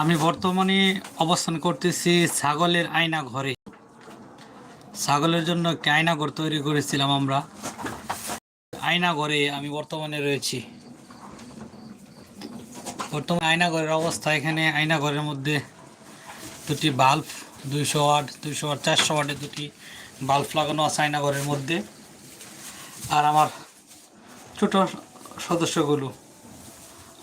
আমি বর্তমানে অবস্থান করতেছি ছাগলের আয়না ঘরে। ছাগলের জন্য একটি আয়না ঘর তৈরি করেছিলাম আমরা। আয়না ঘরে আমি বর্তমানে রয়েছি। বর্তমানে আয়না ঘরের অবস্থা এখানে। আয়না ঘরের মধ্যে দুটি বাল্ব, দুইশো ওয়াট দুইশো ওয়াট, চারশো ওয়াটের দুটি বাল্ব লাগানো আছে আয়না ঘরের মধ্যে। আর আমার ছোট সদস্যগুলো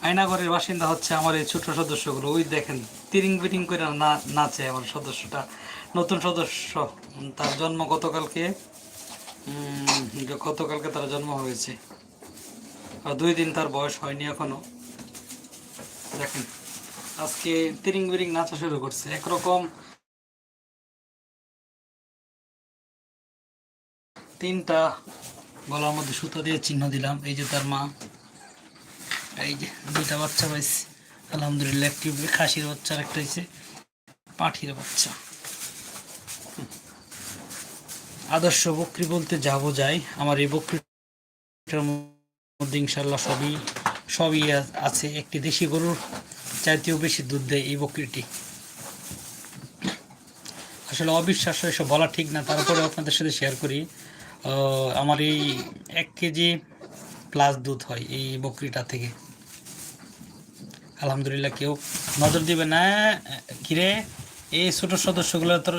আয়নাগরের বাসিন্দা হচ্ছে আমার এই ছোট সদস্যগুলো। ওই দেখেন, তিরিং বিরিং করে না, নাচে আমার সদস্যটা। নতুন সদস্য, তার জন্ম গতকালকে গতকালকে তার জন্ম হয়েছে। আর দুই দিন তার বয়স হয়নি এখনও। দেখেন, আজকে তিরিং বিরিং নাচা শুরু করছে। একরকম তিনটা গলার মধ্যে সুতো দিয়ে চিহ্ন দিলাম। এই যে তার মা। এই যে দুইটা বাচ্চা পাইছি। আলহামদুলিল্লাহ, একটি খাসির বাচ্চা একটা হয়েছে পাঠির বাচ্চা। আদর্শ বকরি বলতে যা বোঝাই আমার এই বকরিটার মধ্যে ইনশাল্লাহ সবই সবই আছে। একটি দেশি গরুর চাইতেও বেশি দুধ দেয় এই বকরিটি। আসলে অবিশ্বাস্য এসব বলা ঠিক না তারপরে আপনাদের সাথে শেয়ার করি। আমার এই এক কেজি প্লাস দুধ হয় এই বকরিটা থেকে। আলহামদুলিল্লাহ কেউ নজর দিবে না। কিরে, এই ছোট সদস্যগুলো তোর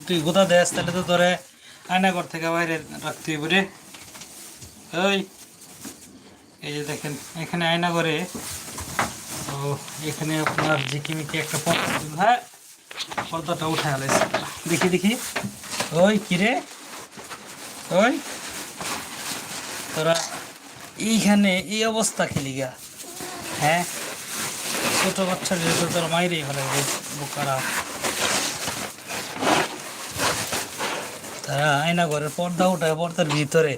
তুই গোদা দেস তাহলে তো তোরে আয়নাঘর থেকে বাইরে রাখতে হইব রে। ওই, এই যে দেখেন, এখানে আয়না করে ও, এখানে আপনার ঝিকিমিকি একটা পর্দা হ্যাঁ পর্দাটা উঠে আলাইছে দেখি দেখি। ওই, কিরে? ওই, তোরা এইখানে এই অবস্থা খেলি গা। হ্যাঁ ছোট বাচ্চা যেহেতু তোর মাইরে ফেলে বোকারা। তারা আয়না ঘরের পর্দা উঠায়, পর্দার ভিতরে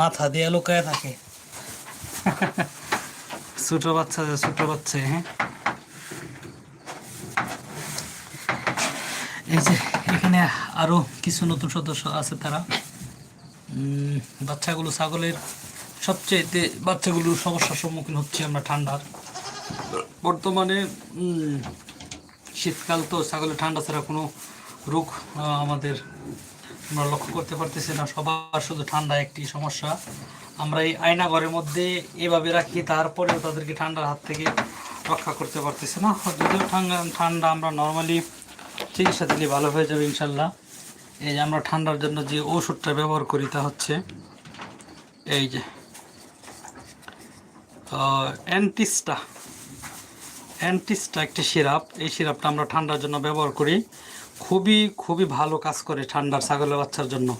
মাথা দিয়ে লুকায় থাকে। ছোট বাচ্চা যে ছোট বাচ্চা হ্যাঁ? এই যে এখানে আরও কিছু নতুন সদস্য আছে তারা। বাচ্চাগুলো ছাগলের সবচেয়ে বাচ্চাগুলোর সমস্যার সম্মুখীন হচ্ছে আমরা ঠান্ডার। বর্তমানে শীতকাল তো ছাগলের ঠান্ডা ছাড়া কোনো রোগ আমাদের আমরা লক্ষ্য করতে পারতেছি না। সবার শুধু ঠান্ডা একটি সমস্যা। আমরা এই আয়না ঘরের মধ্যে এভাবে রাখি, তারপরেও তাদেরকে ঠান্ডার হাত থেকে রক্ষা করতে পারতেছি না। যদিও ঠান্ডা ঠান্ডা আমরা নর্মালি চিকিৎসা দিলে ভালো হয়ে যাবে ইনশাল্লাহ। এই যে আমরা ঠান্ডার জন্য যে ওষুধটা ব্যবহার করি তা হচ্ছে, এই যে অ্যান্টিস্টা। অ্যান্টিস্টা একটি সিরাপ। এই সিরাপটা আমরা ঠান্ডার জন্য ব্যবহার করি। খুবই খুবই ভালো কাজ করে ঠান্ডার ছাগলের বাচ্চার জন্য।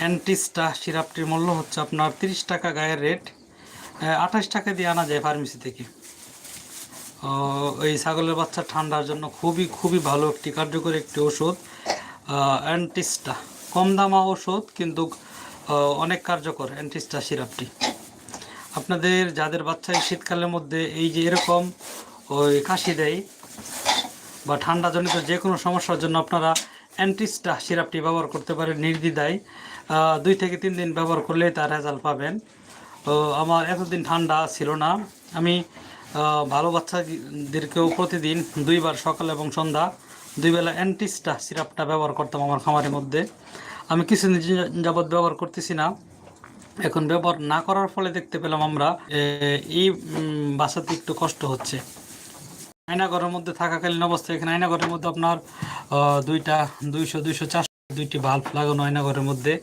অ্যান্টিস্টা সিরাপটির মূল্য হচ্ছে আপনার তিরিশ টাকা গায়ের রেট। আঠাশ টাকা দিয়ে আনা যায় ফার্মেসি থেকে। এই ছাগলের বাচ্চা ঠান্ডার জন্য খুবই খুবই ভালো একটি কার্যকরী একটি ওষুধ। অ্যান্টিস্টা। কম দামা ওষুধ, কিন্তু অনেক কার্যকর অ্যান্টিস্টা সিরাপটি। আপনাদের, যাদের বাচ্চা শীতকালের মধ্যে এই যে এরকম ওই কাশি দেয় বা ঠান্ডাজনিত যে কোনো সমস্যার জন্য আপনারা অ্যান্টিস্টা সিরাপটি ব্যবহার করতে পারেন নির্দ্বিধায়। আহ, দুই থেকে তিন দিন ব্যবহার করলেই তার রেজাল্ট পাবেন। তো আমার এতদিন ঠান্ডা ছিল না। আমি ভালো বাচ্চাদেরকেও প্রতিদিন দুইবার সকাল এবং সন্ধ্যা দুইবেলা অ্যান্টিস্টা সিরাপটা ব্যবহার করতাম আমার খামারের মধ্যে। আমি কিছুদিন যাবৎ ব্যবহার করতেছি না। এখন ব্যবহার না করার ফলে দেখতে পেলাম আমরা এই বাসাতে একটু কষ্ট হচ্ছে। আয়নাঘরের মধ্যে থাকাকালীন অবস্থায় এখানে আয়নাঘরের মধ্যে আপনার দুইটা, দুইশো দুইশো চারশো দুইটি বাল্ব লাগানো আয়নাঘরের মধ্যে।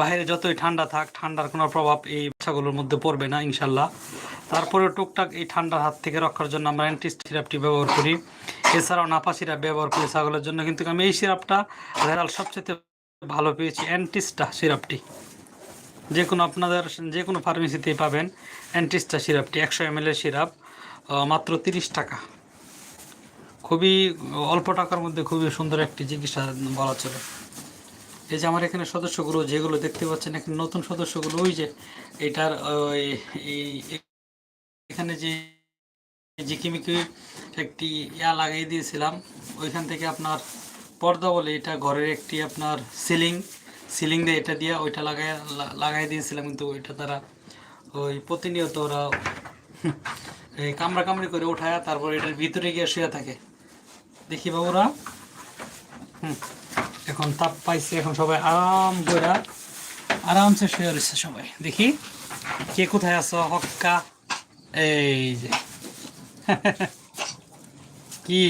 বাইরে যতই ঠান্ডা থাক, ঠান্ডার কোনো প্রভাব এই বাচ্চাগুলোর মধ্যে পড়বে না, ইনশাল্লাহ। তারপরে টুকটাক এই ঠান্ডার হাত থেকে রক্ষার জন্য আমরা অ্যান্টি সিরাপটি ব্যবহার করি। এছাড়াও নাপা সিরাপ ব্যবহার করি ছাগলের জন্য। কিন্তু আমি এই সিরাপটা রেজাল্ট সবচেয়ে ভালো পেয়েছি অ্যান্টিস্টা সিরাপটি। যে কোনো আপনাদের, যে কোনো ফার্মেসিতেই পাবেন অ্যান্টিস্টা সিরাপটি। একশো এম সিরাপ মাত্র তিরিশ টাকা। খুবই অল্প টাকার মধ্যে খুবই সুন্দর একটি চিকিৎসা বলা চলে। এই যে আমার এখানে সদস্যগুলো, যেগুলো দেখতে পাচ্ছেন, এখানে নতুন সদস্যগুলো, ওই যে এটার এখানে যে ঝিকিমিকি একটি ইয়া লাগিয়ে দিয়েছিলাম, ওইখান থেকে আপনার পর্দা বলে এটা ঘরের একটি আপনার সিলিং সিলিং দিয়ে এটা দিয়ে ওইটা লাগাই লাগাই দিয়েছিলাম, কিন্তু ওইটা তারা ওই প্রতিনিয়ত ওরা, এই কামড়া কামড়ি করে ওঠায় তারপর এটার ভিতরে গিয়ে শুয়ে থাকে। দেখি বাবুরা। হুম, এখন তাপ পাইছে, এখন সবাই আরাম করে আরামসে শুয়ে রয়েছে সবাই। দেখি, কে কোথায় আছো, হক্কা? এই যে। কি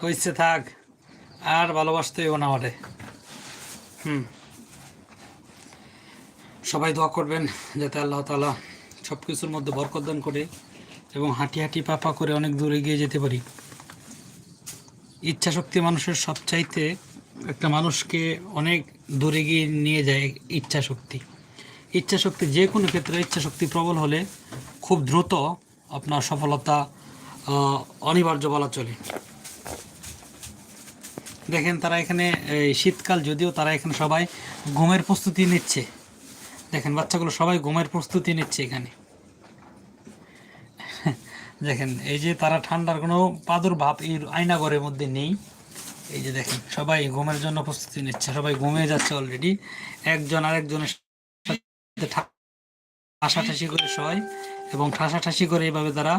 হয়েছে থাক, আর ভালোবাসতে হইব না আমারে। হুম। সবাই দোয়া করবেন, যাতে আল্লাহ তালা সব কিছুর মধ্যে বরকত দান করে এবং হাঁটি হাঁটি পাপা করে অনেক দূর এগিয়ে যেতে পারি। ইচ্ছা শক্তি মানুষের সবচাইতে একটা মানুষকে অনেক দূরে গিয়ে নিয়ে যায় ইচ্ছা শক্তি ইচ্ছা শক্তি যে কোনো ক্ষেত্রে ইচ্ছা শক্তি প্রবল হলে খুব দ্রুত আপনার সফলতা অনিবার্য বলা চলে। দেখেন তারা এখানে শীতকাল যদিও তারা এখানে সবাই ঘুমের প্রস্তুতি নিচ্ছে। দেখেন বাচ্চাগুলো সবাই ঘুমের প্রস্তুতি নিচ্ছে এখানে। দেখেন, এই যে তারা ঠান্ডার কোনো প্রাদুর্ভাব এই আয়নাঘরের মধ্যে নেই। এই যে দেখেন, সবাই ঘুমের জন্য প্রস্তুতি নিচ্ছে, সবাই ঘুমিয়ে যাচ্ছে অলরেডি একজন আরেকজনের সাথে ঠাসাঠাসি করে শয় এবং ঠাসাঠাসি করে এইভাবে তারা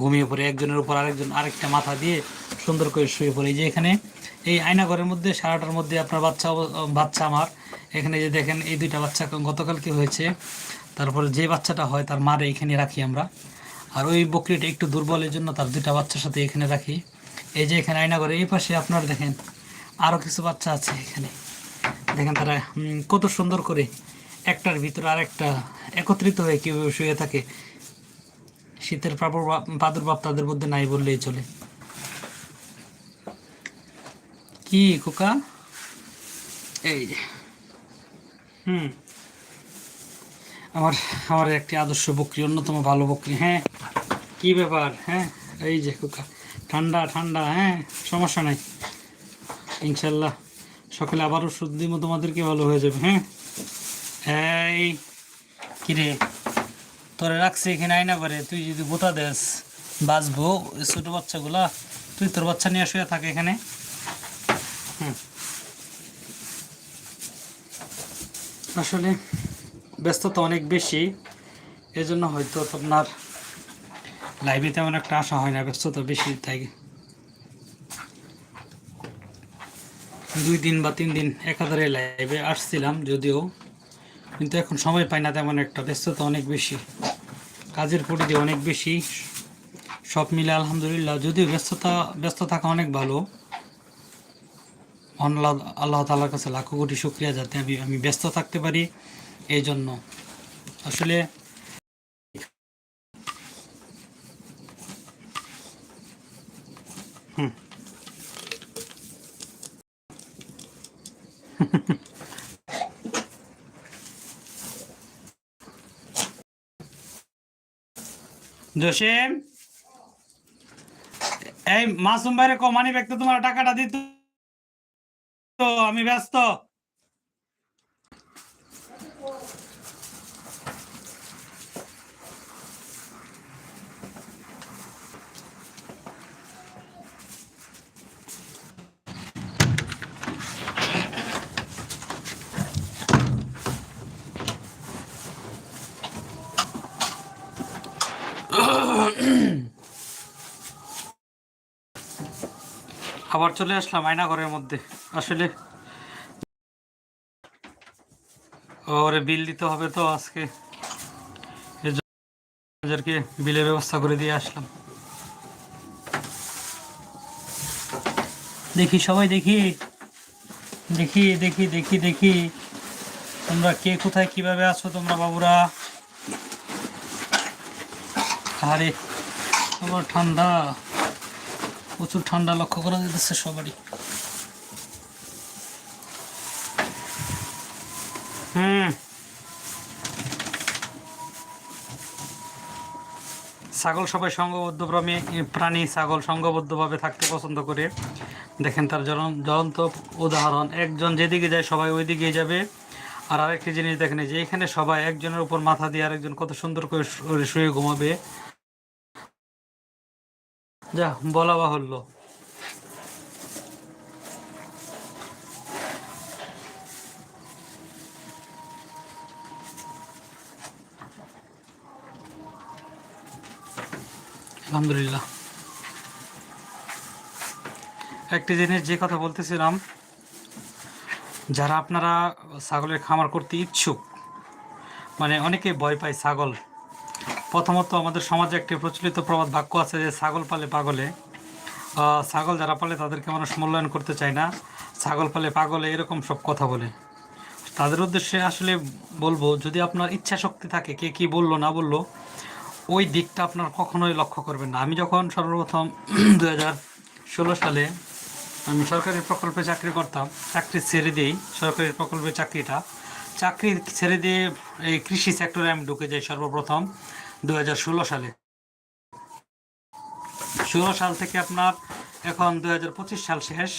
ঘুমিয়ে পড়ে। একজনের উপর আরেকজন আরেকটা মাথা দিয়ে সুন্দর করে শুয়ে পড়ে। এই যে এখানে এই আয়নাঘরের মধ্যে, সারাটার মধ্যে আপনার বাচ্চা বাচ্চা আমার। এখানে যে দেখেন, এই দুইটা বাচ্চা গতকাল কি হয়েছে। তারপরে যে বাচ্চাটা হয় তার মারে এখানে রাখি আমরা। আর ওই বকরিটা একটু দুর্বলের জন্য তার দুটা বাচ্চার সাথে এখানে রাখি। এই যে এখানে আয়না করে এই পাশে আপনার দেখেন আরও কিছু বাচ্চা আছে এখানে। দেখেন তারা কত সুন্দর করে একটার ভিতরে আরেকটা একত্রিত হয়ে কীভাবে শুয়ে থাকে। শীতের প্রাদুর্ভাব প্রাদুর্ভাব তাদের মধ্যে নাই বললেই চলে। কি কোকা এই হুম। আমার আমার একটি আদর্শ বকরি, অন্যতম ভালো বকরি হ্যাঁ? কি ব্যাপার হ্যাঁ? এই যে ঠান্ডা ঠান্ডা হ্যাঁ? সমস্যা নাই। ইনশাল্লাহ, সকালে আবার ওষুধ দিব, তোমাদেরকে ভালো হয়ে যাবে হ্যাঁ? এই কিরে তোরে রাখছি এখানে আয়না পারে তুই যদি গোতা দেস, বাঁচবো ছোটো বাচ্চাগুলা, তুই তোর বাচ্চা নিয়ে শুয়ে থাকে এখানে। হুম। আসলে ব্যস্ততা অনেক বেশি, এজন্য হয়তো আপনার লাইভে তেমন একটা আসা হয় না, ব্যস্ততা বেশি, তাই দুই দিন বা তিন দিন একাধারে লাইভে আসছিলাম যদিও, কিন্তু এখন সময় পাই না তেমন একটা, ব্যস্ততা অনেক বেশি, কাজের পরিধি অনেক বেশি, সব মিলে আলহামদুলিল্লাহ, যদিও ব্যস্ততা, ব্যস্ত থাকা অনেক ভালো। আল্লাহ আল্লাহ তালার কাছে লাখো কোটি শুক্রিয়া যাতে আমি আমি ব্যস্ত থাকতে পারি। এই জন্য আসলে জসিম এই মাসুম ভাইরে কো মানি ব্যাগ তোমার টাকাটা দিত। তো আমি ব্যস্ত। আবার চলে আসলাম আয়না ঘরের মধ্যে। আসলে ওরে বিল দিতে হবে তো আজকে। ম্যানেজারকে বিলের ব্যবস্থা করে দিয়ে আসলাম। দেখি সবাই দেখি। দেখি দেখি দেখি দেখি। তোমরা কে কোথায়, কীভাবে আছো তোমরা বাবুরা? আরে আবার ঠান্ডা। প্রচুর ঠান্ডা লক্ষ্য করা যেতেছে সবারই। ছাগল সবাই সংঘবদ্ধ প্রাণী ছাগল সংঘবদ্ধভাবে থাকতে পছন্দ করে। দেখেন তার জ্বলন- জ্বলন্ত উদাহরণ। একজন যেদিকে যায়, সবাই ওই দিকে যাবে। আর আরেকটি জিনিস দেখেন যে এখানে সবাই একজনের উপর মাথা দিয়ে আরেকজন কত সুন্দর করে শুয়ে ঘুমাবে। যা, বলা বাহুল্য। আলহামদুলিল্লাহ। একটি জিনিস যে কথা বলতেছিলাম, যারা আপনারা ছাগলের খামার করতে ইচ্ছুক মানে অনেকে ভয় পায় ছাগল। প্রথমত আমাদের সমাজে একটি প্রচলিত প্রবাদ বাক্য আছে যে, ছাগল পালে পাগলে। ছাগল যারা পালে তাদেরকে মানুষ মূল্যায়ন করতে চায় না। ছাগল পালে পাগলে এরকম সব কথা বলে। তাদের উদ্দেশ্যে আসলে বলব, যদি আপনার ইচ্ছা শক্তি থাকে, কে কি বলল, না বলল, ওই দিকটা আপনার কখনোই লক্ষ্য করবেন না। আমি যখন সর্বপ্রথম দু হাজার ষোলো সালে আমি সরকারি প্রকল্পে চাকরি করতাম, চাকরি ছেড়ে দিই সরকারি প্রকল্পে চাকরিটা, চাকরি ছেড়ে দিয়ে এই কৃষি সেক্টরে আমি ঢুকে যাই সর্বপ্রথম। দু হাজার ষোলো সালে। ষোলো সাল থেকে আপনার এখন দু হাজার পঁচিশ সাল শেষ।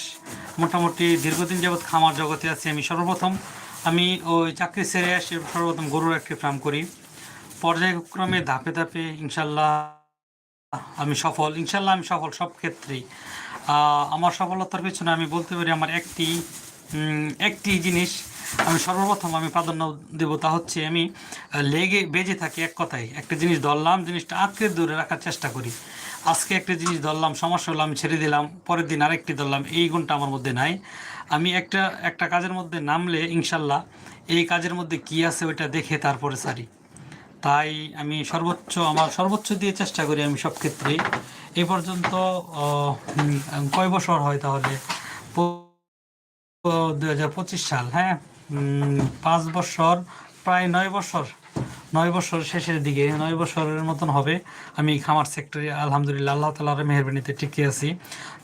মোটামুটি দীর্ঘদিন যাবৎ খামার জগতে আছি আমি সর্বপ্রথম। আমি ওই চাকরি ছেড়ে আসি সর্বপ্রথম গরুর একটি ফার্ম করি। পর্যায়ক্রমে ধাপে ধাপে ইনশাল্লাহ আমি সফল, ইনশাল্লাহ আমি সফল সব ক্ষেত্রেই। আমার সফলতার পিছনে আমি বলতে পারি আমার একটি একটি জিনিস আমি সর্বপ্রথম আমি প্রাধান্য দেব তা হচ্ছে আমি লেগে বেজে থাকি এক কথায়। একটা জিনিস ধরলাম, জিনিসটা আঁকড়ে ধরে রাখার চেষ্টা করি। আজকে একটা জিনিস ধরলাম, সমস্যা হলো আমি ছেড়ে দিলাম, পরের দিন আরেকটি ধরলাম, এই গুণটা আমার মধ্যে নাই। আমি একটা একটা কাজের মধ্যে নামলে ইনশাল্লাহ এই কাজের মধ্যে কি আছে ওইটা দেখে তারপরে সারি। তাই আমি সর্বোচ্চ, আমার সর্বোচ্চ দিয়ে চেষ্টা করি আমি সব ক্ষেত্রেই এ পর্যন্ত কয় বছর হয় তাহলে? দুই হাজার পঁচিশ সাল হ্যাঁ? পাঁচ বছর, প্রায় নয় বছর নয় বছর শেষের দিকে, নয় বছরের মতন হবে। আমি খামার সেক্টরে আলহামদুলিল্লাহ, আল্লাহ তালার মেহরবানিতে টিকে আছি।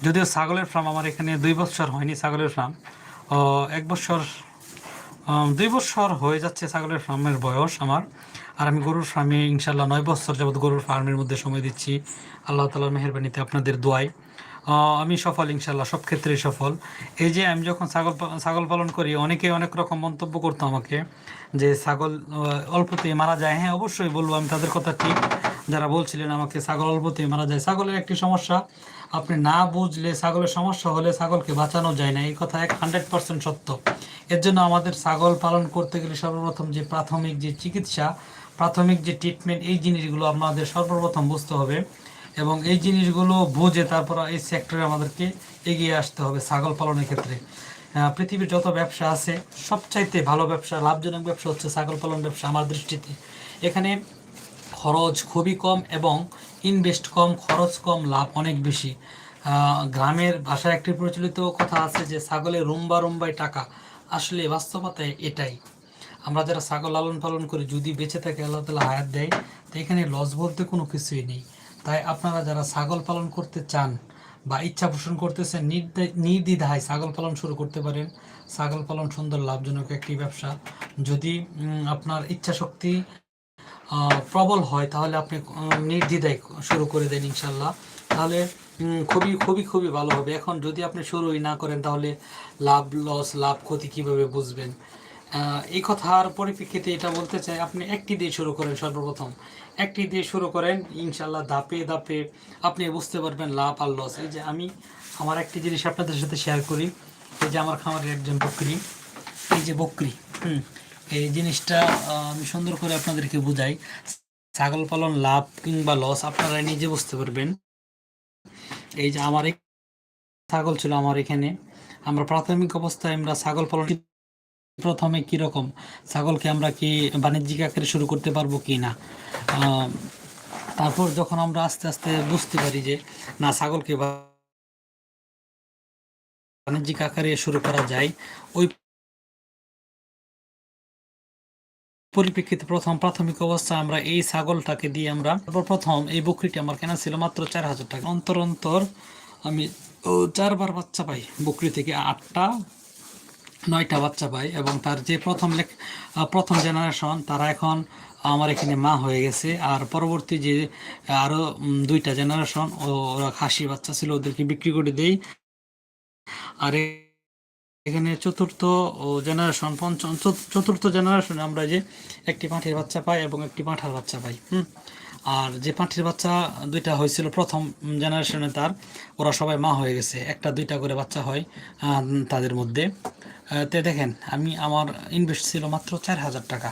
যদিও ছাগলের ফার্ম আমার এখানে দুই বছর হয়নি ছাগলের ফার্ম এক বছর দুই বছর হয়ে যাচ্ছে ছাগলের ফার্মের বয়স আমার। আর আমি গরুর ফার্মে ইনশাল্লাহ নয় বছর যাবত গরুর ফার্মের মধ্যে সময় দিচ্ছি। আল্লাহ তালার মেহরবানিতে আপনাদের দোয়ায়। আমি সফল ইনশাল্লাহ, সব ক্ষেত্রেই সফল। এই যে আমি যখন ছাগল ছাগল পালন করি, অনেকে অনেক রকম মন্তব্য করতো আমাকে যে ছাগল অল্পতেই মারা যায়। হ্যাঁ অবশ্যই বলব, আমি তাদের কথা ঠিক। যারা বলছিলেন আমাকে ছাগল অল্পতেই মারা যায়, ছাগলের একটি সমস্যা, আপনি না বুঝলে ছাগলের সমস্যা হলে ছাগলকে বাঁচানো যায় না। এই কথা এক হান্ড্রেড পার্সেন্ট সত্য। এর জন্য আমাদের ছাগল পালন করতে গেলে সর্বপ্রথম যে প্রাথমিক যে চিকিৎসা, প্রাথমিক যে ট্রিটমেন্ট এই জিনিসগুলো আমাদের সর্বপ্রথম বুঝতে হবে। এবং এই জিনিসগুলো বুঝে তারপর এই সেক্টরে আমাদেরকে এগিয়ে আসতে হবে ছাগল পালনের ক্ষেত্রে। পৃথিবীর যত ব্যবসা আছে, সবচাইতে ভালো ব্যবসা, লাভজনক ব্যবসা হচ্ছে ছাগল পালন ব্যবসা আমার দৃষ্টিতে। এখানে খরচ খুবই কম এবং ইনভেস্ট কম, খরচ কম, লাভ অনেক বেশি। গ্রামের ভাষায় একটি প্রচলিত কথা আছে যে ছাগলের রুম্বা রুম্বাই টাকা। আসলে বাস্তবতায় এটাই। আমরা যারা ছাগল লালন পালন করি, যদি বেঁচে থাকে, আল্লাহ তালা হায়াত দেয়, তো এখানে লস বলতে কোনো কিছুই নেই। তাই আপনারা যারা ছাগল পালন করতে চান বা ইচ্ছা পোষণ করতেছেন নির্দ্বিধায় ছাগল পালন শুরু করতে পারেন। ছাগল পালন সুন্দর লাভজনক একটি ব্যবসা। যদি আপনার ইচ্ছা শক্তি প্রবল হয় তাহলে আপনি উম, নির্দ্বিধায় শুরু করে দেন ইনশাল্লাহ। তাহলে খুবই খুবই খুবই ভালো হবে। এখন যদি আপনি শুরুই না করেন তাহলে লাভ লস লাভ ক্ষতি কীভাবে বুঝবেন? এই কথার পরিপ্রেক্ষিতে এটা বলতে চাই, আপনি একটি দিয়ে শুরু করেন সর্বপ্রথম। একটি দিয়ে শুরু করেন ইনশাল্লাহ ধাপে ধাপে আপনি বুঝতে পারবেন লাভ আর লস এই যে আমি আমার একটি জিনিস আপনাদের সাথে শেয়ার করি, এই যে আমার খামারের একজন বকরি, এই যে বকরি, হুম, এই জিনিসটা আমি সুন্দর করে আপনাদেরকে বুঝাই। ছাগল পালন লাভ কিংবা লস আপনারা নিজে বুঝতে পারবেন। এই যে আমার ছাগল ছিল আমার এখানে, আমরা প্রাথমিক অবস্থায় আমরা ছাগল পালন প্রথমে কি রকম? ছাগলকে আমরা কি বাণিজ্যিক আকারে শুরু করতে পারব কি না? তারপর যখন আমরা আস্তে আস্তে বুঝতে পারি যে, না, ছাগলকে বাণিজ্যিক আকারে শুরু করা যায়, ওই পরিপ্রেক্ষিতে প্রথম প্রাথমিক অবস্থায় আমরা এই ছাগলটাকে দিয়ে আমরা তারপর প্রথম এই বকরিটি আমার কেনা ছিল মাত্র চার হাজার টাকা। অন্তর অন্তর আমি চারবার বাচ্চা পাই বকরি থেকে আটটা নয়টা বাচ্চা পাই এবং তার যে প্রথম লেখ প্রথম জেনারেশন তারা এখন আমার এখানে মা হয়ে গেছে। আর পরবর্তী যে আরও দুইটা জেনারেশন ওরা খাসি বাচ্চা ছিল, ওদেরকে বিক্রি করে দেই। আর এখানে চতুর্থ জেনারেশন পঞ্চম, চত- চতুর্থ জেনারেশনে আমরা যে একটি পাঁঠির বাচ্চা পাই এবং একটি পাঁঠার বাচ্চা পাই, হুম? আর যে পাঁচটির বাচ্চা দুইটা হয়েছিল প্রথম জেনারেশনে তার, ওরা সবাই মা হয়ে গেছে। একটা দুইটা করে বাচ্চা হয় তাদের মধ্যে। তে দেখেন, আমি আমার ইনভেস্ট ছিল মাত্র চার হাজার টাকা।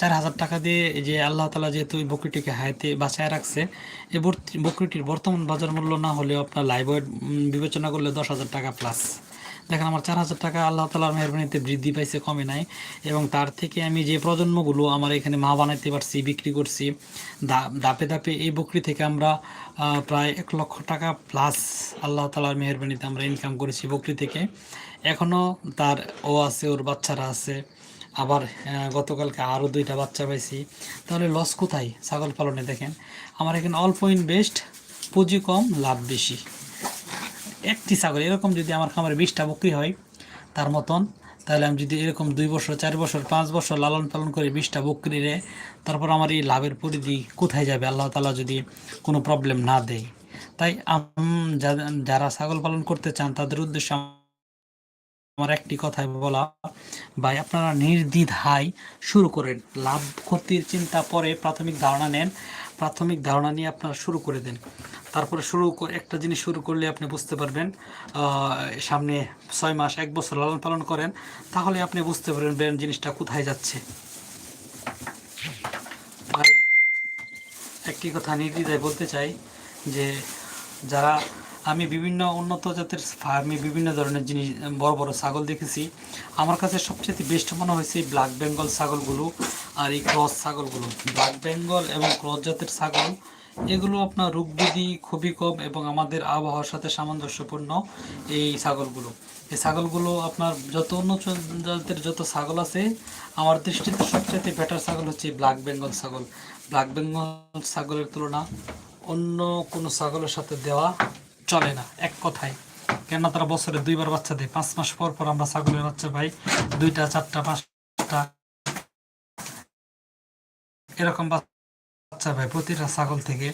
চার হাজার টাকা দিয়ে যে আল্লাহ তালা যেহেতু এই বকরিটিকে হায়াতে বাঁচায় রাখছে এই বকরিটির বর্তমান বাজার মূল্য না হলেও আপনার লাইভ বিবেচনা করলে দশ হাজার টাকা প্লাস দেখেন, আমার চার হাজার টাকা আল্লাহ তালার মেহরবানিতে বৃদ্ধি পাইছে, কমে নাই। এবং তার থেকে আমি যে প্রজন্মগুলো আমার এখানে মা বানাইতে পারছি, বিক্রি করছি, দা- ধাপে ধাপে এই বকরি থেকে আমরা প্রায় এক লক্ষ টাকা প্লাস আল্লাহ তালার মেহরবানিতে আমরা ইনকাম করেছি বকরি থেকে। এখনও তার ও আছে, ওর বাচ্চারা আছে। আবার গতকালকে আরও দুইটা বাচ্চা পাইছি। তাহলে লস কোথায়? ছাগল পালনে দেখেন। আমার এখানে অল্প ইনভেস্ট পুঁজি কম, লাভ বেশি। একটি ছাগল, এরকম যদি আমার খামারে বিশটা বকরি হয় তার মতন, তাহলে আমি যদি এরকম দুই বছর, চার বছর, পাঁচ বছর লালন পালন করে বিশটা বকরি রে, তারপর আমার এই লাভের পরিধি কোথায় যাবে? আল্লাহ তালা যদি কোনো প্রবলেম না দেয়। তাই যারা ছাগল পালন করতে চান, তাদের উদ্দেশ্যে আমার একটি কথাই বলা, ভাই, আপনারা নির্দ্বিধায় শুরু করেন। লাভ, ক্ষতির চিন্তা পরে প্রাথমিক ধারণা নেন। প্রাথমিক ধারণা নিয়ে আপনারা শুরু করে দেন। তারপরে শুরু করে একটা জিনিস শুরু করলে আপনি বুঝতে পারবেন সামনে ছয় মাস, এক বছর লালন পালন করেন, তাহলে আপনি বুঝতে পারবেন জিনিসটা কোথায় যাচ্ছে। একটি কথা নির্দ্বিধায় বলতে চাই যে যারা আমি বিভিন্ন উন্নত জাতের ফার্মে বিভিন্ন ধরনের জিনিস, বড় বড় ছাগল দেখেছি। আমার কাছে সবচেয়ে বেস্ট মনে হয়েছে ব্ল্যাক বেঙ্গল ছাগলগুলো আর এই ক্রস ছাগলগুলো। ব্ল্যাক বেঙ্গল এবং ক্রস জাতের ছাগল, এগুলো আপনার রোগবিধি খুবই কম এবং আমাদের আবহাওয়ার সাথে সামঞ্জস্যপূর্ণ এই ছাগলগুলো। এই ছাগলগুলো আপনার যত উন্নত জাতের যত ছাগল আছে, আমার দৃষ্টিতে সবচেয়ে বেটার ছাগল হচ্ছে ব্ল্যাক বেঙ্গল ছাগল। ব্ল্যাক বেঙ্গল ছাগলের তুলনা অন্য কোনো ছাগলের সাথে দেওয়া চলে না, এক কথায়। কেন তারা বছরে দুইবার বাচ্চা দেয়। পাঁচ মাস পর পর আমরা ছাগলের বাচ্চা পাই, দুইটা, চারটা, পাঁচটা। এরকম বাচ্চা পাই প্রতিটা ছাগল থেকে।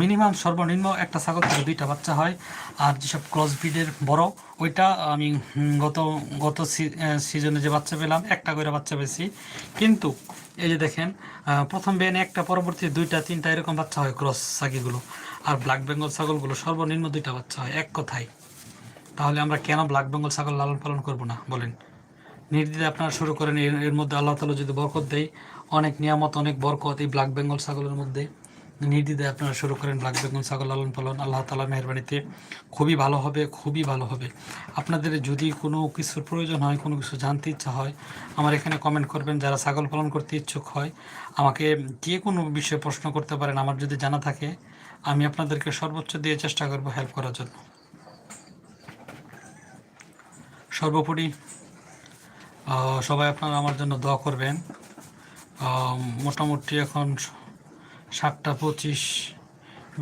মিনিমাম সর্বনিম্ন একটা ছাগল থেকে দুইটা বাচ্চা হয়। আর যেসব ক্রস ব্রিডের বড়, ওইটা আমি গত গত সিজনে যে বাচ্চা পেলাম, একটা করে বাচ্চা পেয়েছি। কিন্তু, এই যে দেখেন প্রথম বেনে একটা পরবর্তী দুইটা, তিনটা এরকম বাচ্চা হয় ক্রস ছাগিগুলো। আর ব্ল্যাক বেঙ্গল ছাগলগুলো সর্বনিম্ন দুইটা বাচ্চা হয়, এক কথায়। তাহলে আমরা কেন ব্ল্যাক বেঙ্গল ছাগল লালন পালন করব না? বলেন। নির্দ্বিধায় আপনারা শুরু করেন, এর মধ্যে আল্লাহ তালা যদি বরকত দেয়, অনেক নিয়ামত, অনেক বরকত এই ব্ল্যাক বেঙ্গল ছাগলের মধ্যে। নির্দ্বিধায় আপনারা শুরু করেন ব্ল্যাক বেঙ্গল ছাগল লালন পালন, আল্লাহ তালা মেহরবানিতে। খুবই ভালো হবে, খুবই ভালো হবে। আপনাদের যদি কোনো কিছুর প্রয়োজন হয়, কোনো কিছু জানতে ইচ্ছা হয়, আমার এখানে কমেন্ট করবেন। যারা ছাগল পালন করতে ইচ্ছুক হয়, আমাকে যে কোনো বিষয়ে প্রশ্ন করতে পারেন। আমার যদি জানা থাকে আমি আপনাদেরকে সর্বোচ্চ দিয়ে চেষ্টা করব হেল্প করার জন্য। সর্বোপরি সবাই আপনারা আমার জন্য দোয়া করবেন। মোটামুটি এখন সাতটা পঁচিশ,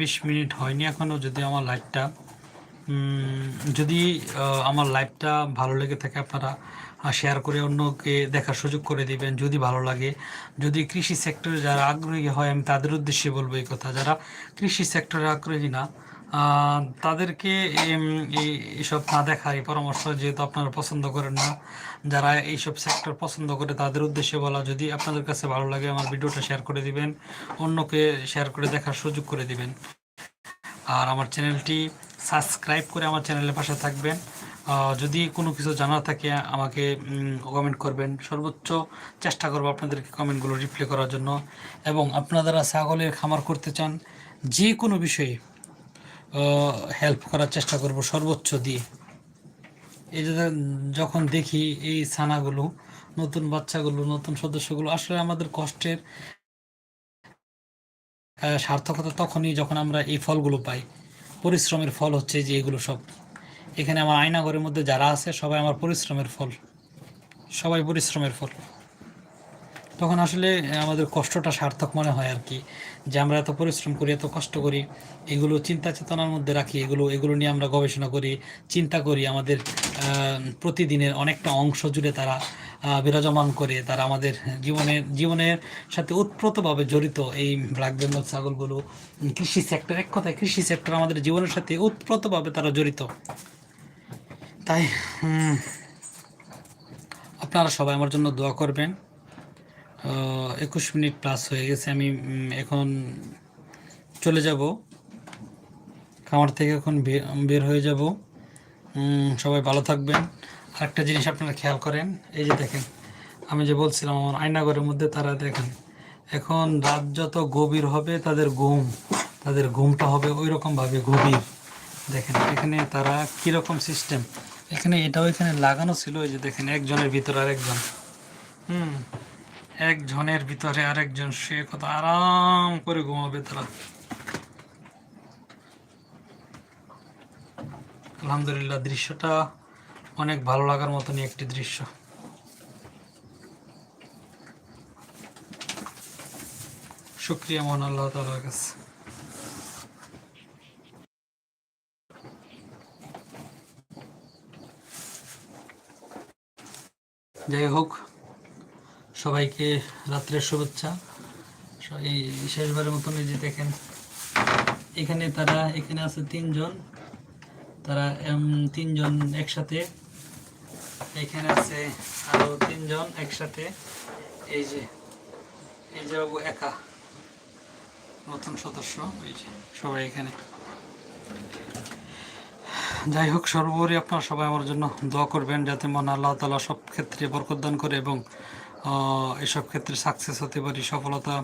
বিশ মিনিট হয়নি এখনও যদি আমার লাইভটা যদি আমার লাইভটা ভালো লেগে থাকে আপনারা শেয়ার করে অন্যকে দেখার সুযোগ করে দিবেন, যদি ভালো লাগে। যদি কৃষি সেক্টরে যারা আগ্রহী হয়, আমি তাদের উদ্দেশ্যে বলব এই কথা, যারা কৃষি সেক্টরে আগ্রহী না তাদেরকে এই- এইসব না দেখার এই পরামর্শ যেহেতু আপনারা পছন্দ করেন না, যারা এইসব সেক্টর পছন্দ করে তাদের উদ্দেশ্যে বলা, যদি আপনাদের কাছে ভালো লাগে, আমার ভিডিওটা শেয়ার করে দিবেন, অন্যকে শেয়ার করে দেখার সুযোগ করে দিবেন। আর আমার চ্যানেলটি সাবস্ক্রাইব করে আমার চ্যানেলের পাশে থাকবেন। যদি কোনো কিছু জানার থাকে, আমাকে কমেন্ট করবেন। সর্বোচ্চ চেষ্টা করব আপনাদেরকে কমেন্টগুলো রিপ্লাই করার জন্য। এবং আপনারা ছাগলের খামার করতে চান, যে কোনো বিষয়ে হেল্প করার চেষ্টা করব সর্বোচ্চ দিয়ে। এই যে যখন দেখি এই ছানাগুলো, নতুন বাচ্চাগুলো, নতুন সদস্যগুলো, আসলে আমাদের কষ্টের সার্থকতা তখনই যখন আমরা এই ফলগুলো পাই। পরিশ্রমের ফল হচ্ছে যে এগুলো সব। এখানে আমার আয়নাঘরের মধ্যে যারা আছে, সবাই আমার পরিশ্রমের ফল। সবাই পরিশ্রমের ফল। তখন আসলে আমাদের কষ্টটা সার্থক মনে হয় আর কি, যে আমরা এত পরিশ্রম করি, এত কষ্ট করি, এগুলো চিন্তা চেতনার মধ্যে রাখি, এগুলো এগুলো নিয়ে আমরা গবেষণা করি, চিন্তা করি, আমাদের প্রতিদিনের অনেকটা অংশ জুড়ে তারা বিরাজমান করে, তারা আমাদের জীবনের জীবনের সাথে ওতপ্রোতভাবে জড়িত এই ব্ল্যাক বেঙ্গল ছাগলগুলো কৃষি সেক্টর এক কথায় কৃষি সেক্টর আমাদের জীবনের সাথে ওতপ্রোতভাবে তারা জড়িত। তাই আপনারা সবাই আমার জন্য দোয়া করবেন। একুশ মিনিট প্লাস হয়ে গেছে, আমি এখন চলে যাব। খামার থেকে এখন বের হয়ে যাব। সবাই ভালো থাকবেন। আরেকটা জিনিস আপনারা খেয়াল করেন, এই যে দেখেন, আমি যে বলছিলাম, আমার আয়নাঘরের মধ্যে তারা দেখেন, এখন রাত যত গভীর হবে, তাদের ঘুম, তাদের ঘুমটা হবে ওই রকমভাবে গভীর। দেখেন, এখানে তারা কীরকম সিস্টেম এখানে এটাও এখানে লাগানো ছিল ওই যে দেখেন, একজনের ভিতরে আরেকজন। হুম, একজনের ভিতরে আরেকজন, সে কত আরাম করে ঘুমাবে তারা। আলহামদুলিল্লাহ, দৃশ্যটা অনেক ভালো লাগার মতনই একটি দৃশ্য। শুক্রিয়া মহান আল্লাহ তালার কাছে। যাই হোক, সবাইকে রাত্রের শুভেচ্ছা। এই শেষবারের মতন এই যে দেখেন, এখানে তারা, এখানে আছে তিনজন। তারা তিনজন একসাথে। এখানে আছে আরও তিনজন একসাথে। এই যে এই যে বাবু একা নতুন সদস্য, এই যে সবাই এখানে। যাই হোক, সর্বোপরি আপনারা সবাই আমার জন্য দোয়া করবেন যাতে মন আল্লাহ তালা সব ক্ষেত্রে বরকদান করে এবং এসব ক্ষেত্রে সাকসেস হতে পারি, সফলতা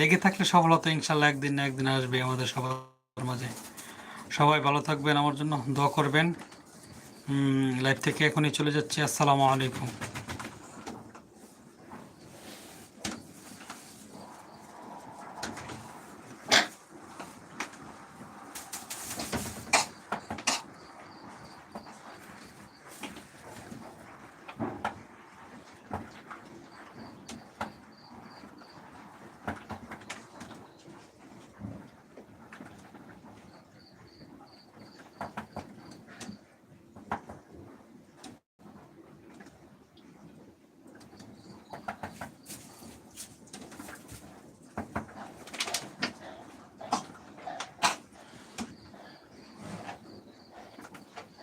লেগে থাকলে সফলতা ইনশাল্লাহ একদিন না একদিন আসবে আমাদের সবার মাঝে। সবাই ভালো থাকবেন, আমার জন্য দোয়া করবেন। লাইফ থেকে এখনই চলে যাচ্ছি, আসসালামু আলাইকুম।